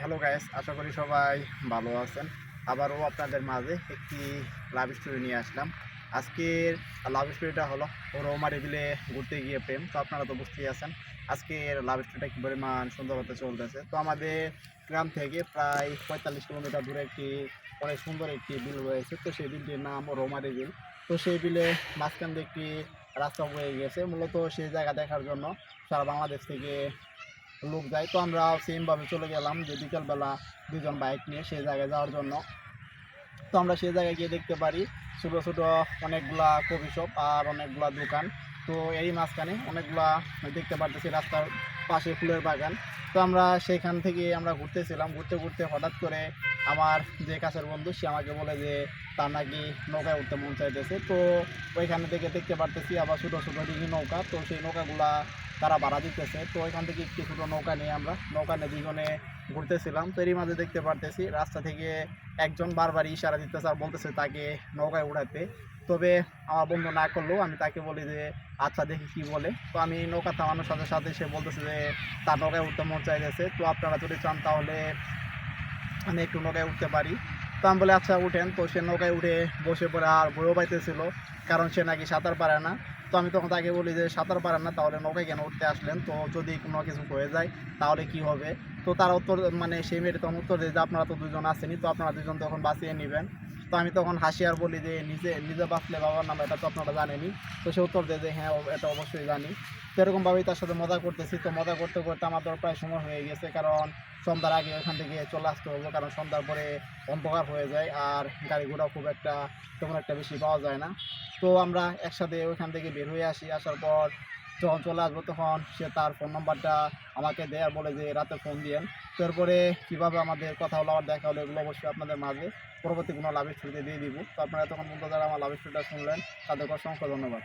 Hello guys আশা করি সবাই ভালো আছেন। আবারও আপনাদের মাঝে একটি লাভ স্টোরি নিয়ে আসলাম। আজকের লাভ স্টোরিটা হলো রৌমারি বিলে ঘুরতে গিয়ে প্রেম। তো আপনারা তো বুঝতেই আছেন, আজকের লাভ স্টোরিটা কী পরিমাণ সুন্দর হতে চলতেছে। তো আমাদের গ্রাম থেকে প্রায় পঁয়তাল্লিশ কিলোমিটার দূরে একটি, অনেক সুন্দর একটি বিল রয়েছে। তো সেই বিলটির নাম রৌমারি বিল তো সেই বিলে মাঝখান দিয়ে একটি রাস্তা বয়ে গেছে। মূলত সেই জায়গা দেখার জন্য সারা বাংলাদেশ থেকে লোক যায় তো আমরা সেমভাবে চলে গেলাম যে বিকেলবেলা দুজন বাইক নিয়ে সেই জায়গায় যাওয়ার জন্য। তো আমরা সেই জায়গায় গিয়ে দেখতে পারি ছোটো ছোটো অনেকগুলা কফি শপ আর অনেকগুলা দোকান। তো এই মাঝখানে অনেকগুলা দেখতে পারতেছি রাস্তার পাশে ফুলের বাগান। তো আমরা সেখান থেকে আমরা ঘুরতেছিলাম। ঘুরতে ঘুরতে হঠাৎ করে আমার যে কাছের বন্ধু, সে আমাকে বলে যে তার নাকি নৌকায় উঠতে মন চাইতেছে। তো ওইখানে থেকে দেখতে পারতেছি আবার ছোটো ছোটো ডিঙি নৌকা। তো সেই নৌকাগুলা তারা ভাড়া দিতেছে। তো এখান থেকে একটি ছোটো নৌকা নিয়ে আমরা নৌকা নিয়ে দুজনে ঘুরতেছিলাম। তো এরই মাঝে দেখতে পারতেছি রাস্তা থেকে একজন বারবার ইশারা দিতেছে আর বলতেছে তাকে নৌকায় উড়াতে তবে আমার বন্ধু না করলেও আমি তাকে বলি যে আচ্ছা দেখি কি বলে। তো আমি নৌকা থামানোর সাথে সাথে সে বলতেছে যে, তার নৌকায় উঠতে মন চাইতেছে। তো আপনারা যদি চান তাহলে আমি একটু নৌকায় উঠতে পারি। তো আমি বলে আচ্ছা উঠেন। তো সে নৌকায় উঠে বসে পড়ে আর বইও পাইতেছিল, কারণ সে নাকি সাঁতার পারে না। তো আমি তখন তাকে বলি যে, সাঁতার পারেন না, তাহলে নৌকায় কেন উঠতে আসলেন? তো যদি কোনো কিছু হয়ে যায়, তাহলে কি হবে? তো তার উত্তর মানে সেই মেয়েটা তখন উত্তর দেয় যে, আপনারা তো দুজন আসেনি তো আপনারা দুজন তখন বাঁচিয়ে নেবেন। তো আমি তখন হাসি আর বলি যে, নিজে নিজে বাঁচলে বাবার নাম, এটা তো আপনারা জানেনি তো সে উত্তর দেয় যে হ্যাঁ এটা অবশ্যই জানি। তো এরকমভাবেই তার সাথে মজা করতেছি। তো মজা করতে করতে আমার তো প্রায় সময় হয়ে গেছে, কারণ সন্ধ্যার আগে ওখান থেকে চলে আসতে হবে কারণ সন্ধ্যার পরে অন্ধকার হয়ে যায় আর গাড়ি ঘোড়া খুব একটা তেমন একটা বেশি পাওয়া যায় না। তো আমরা একসাথে ওইখান থেকে বের হয়ে আসি, আসার পর যখন চলে আসব তখন সে তার ফোন নাম্বারটা আমাকে দেয় বলে যে, রাতে ফোন দিয়েন। তো এরপরে কীভাবে আমাদের কথা হলো, আবার দেখা হলো, এগুলো অবশ্যই আপনাদের মাঝে। পরবর্তী কোনো লাভের ছুটিতে দিয়ে দিব। তো আপনারা তখন বলতে যারা আমার লাভের ছুটিটা শুনলেন, তাদেরকে অসংখ্য ধন্যবাদ।